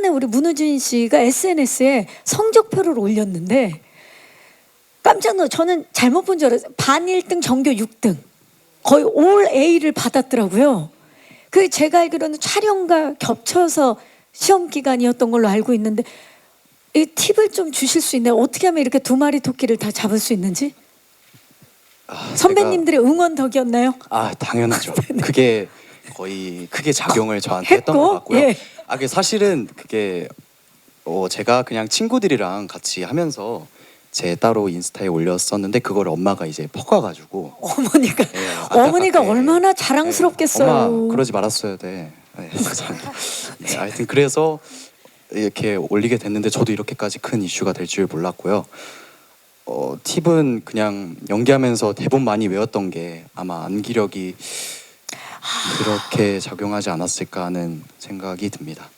최근에 우리 문우진 씨가 SNS에 성적표를 올렸는데 깜짝 놀라 저는 잘못 본 줄 알았어요. 반 1등 전교 6등. 거의 올 A를 받았더라고요. 그 제가 알기로는 촬영과 겹쳐서 시험 기간이었던 걸로 알고 있는데 이 팁을 좀 주실 수 있나요? 어떻게 하면 이렇게 두 마리 토끼를 다 잡을 수 있는지? 아, 선배님들의 응원 덕이었나요? 아 당연하죠. 그게 거의 크게 작용을 저한테 했던 했고, 것 같고요. 예. 아 그게 사실은 그게 어, 제가 그냥 친구들이랑 같이 하면서 제 따로 인스타에 올렸었는데 그걸 엄마가 이제 퍼가가지고 어머니가 예, 어머니가. 얼마나 자랑스럽겠어요. 네, 엄마 그러지 말았어야 돼. 네, 죄송합니다. 네, 하여튼 그래서 이렇게 올리게 됐는데 저도 이렇게까지 큰 이슈가 될 줄 몰랐고요. 어, 팁은 그냥 연기하면서 대본 많이 외웠던 게 아마 암기력이 그렇게 작용하지 않았을까 하는 생각이 듭니다.